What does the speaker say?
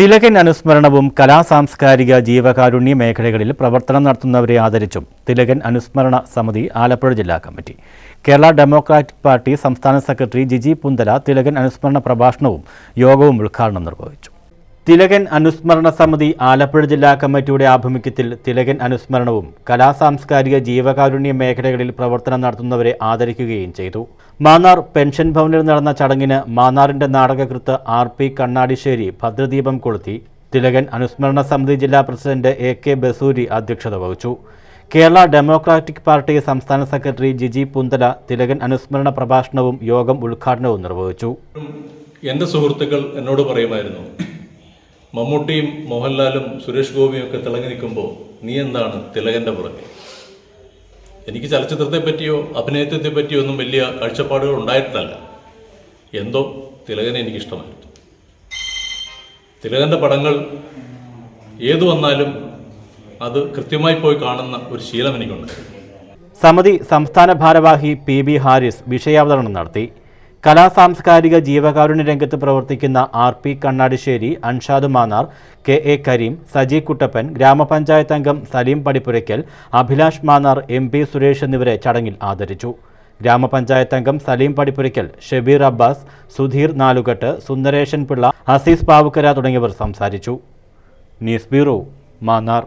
തിലകൻ അനുസ്മരണവും കലാ സാംസ്കാരിക ജീവകാരുണ്യ മേഖലകളിൽ പ്രവർത്തനം നടത്തുന്നവരെ ആദരിച്ചും തിലകൻ അനുസ്മരണ സമിതി ആലപ്പുഴ ജില്ലാ കമ്മിറ്റി. കേരള ഡെമോക്രാറ്റിക് പാർട്ടി സംസ്ഥാന സെക്രട്ടറി ജിജി പുന്തല തിലകൻ അനുസ്മരണ പ്രഭാഷണവും യോഗവും ഉദ്ഘാടനം നിർവഹിച്ചു. തിലകൻ അനുസ്മരണ സമിതി ആലപ്പുഴ ജില്ലാ കമ്മിറ്റിയുടെ ആഭിമുഖ്യത്തിൽ തിലകൻ അനുസ്മരണവും കലാ സാംസ്കാരിക ജീവകാരുണ്യ മേഖലകളിൽ പ്രവർത്തനം നടത്തുന്നവരെ ആദരിക്കുകയും ചെയ്തു. മാന്നാർ പെൻഷൻ ഭവനിൽ നടന്ന ചടങ്ങിന് മാന്നാറിന്റെ നാടകകൃത്ത് ആർ പി കണ്ണാടിശ്ശേരി ഭദ്രദീപം കൊളുത്തി. തിലകൻ അനുസ്മരണ സമിതി ജില്ലാ പ്രസിഡന്റ് എ കെ ബസൂരി അധ്യക്ഷത വഹിച്ചു. കേരള ഡെമോക്രാറ്റിക് പാർട്ടി സംസ്ഥാന സെക്രട്ടറി ജിജി പുന്തല തിലകൻ അനുസ്മരണ പ്രഭാഷണവും യോഗം ഉദ്ഘാടനവും നിർവഹിച്ചു. എന്റെ സുഹൃത്തുക്കൾ എന്നോട് പറയുമായിരുന്നു മമ്മൂട്ടിയും മോഹൻലാലും സുരേഷ് ഗോപിയും ഒക്കെ തിളങ്ങി നിൽക്കുമ്പോൾ നീ എന്താണ് തിലകന്റെ പുറകെ? എനിക്ക് ചലച്ചിത്രത്തെ പറ്റിയോ അഭിനയത്തെ പറ്റിയോ ഒന്നും വലിയ കാഴ്ചപ്പാടുകൾ ഉണ്ടായിട്ടില്ല എന്തോ തിലകനെ എനിക്കിഷ്ടമായിരുന്നു. തിലകന്റെ പടങ്ങൾ ഏതു വന്നാലും അത് കൃത്യമായി പോയി കാണുന്ന ഒരു ശീലം എനിക്കുണ്ട്. സമിതി സംസ്ഥാന ഭാരവാഹി പി ബി ഹാരിസ് വിഷയാവതരണം നടത്തി. കലാസാംസ്കാരിക ജീവകാരുണ്യ രംഗത്ത് പ്രവർത്തിക്കുന്ന R P Kannadissery Anshad Manar K A Kareem Saji Kuttappan ഗ്രാമപഞ്ചായത്ത് അംഗം സലീം പടിപ്പുരയ്ക്കൽ അഭിലാഷ് മാനാർ എം പി സുരേഷ് എന്നിവരെ ചടങ്ങിൽ ആദരിച്ചു. ഗ്രാമപഞ്ചായത്ത് അംഗം സലീം പടിപ്പുരയ്ക്കൽ ഷെബീർ അബ്ബാസ് സുധീർ നാലുകെട്ട് സുന്ദരേശൻ പിള്ള അസീസ് പാവുക്കര തുടങ്ങിയവർ സംസാരിച്ചു. News bureau Mannar.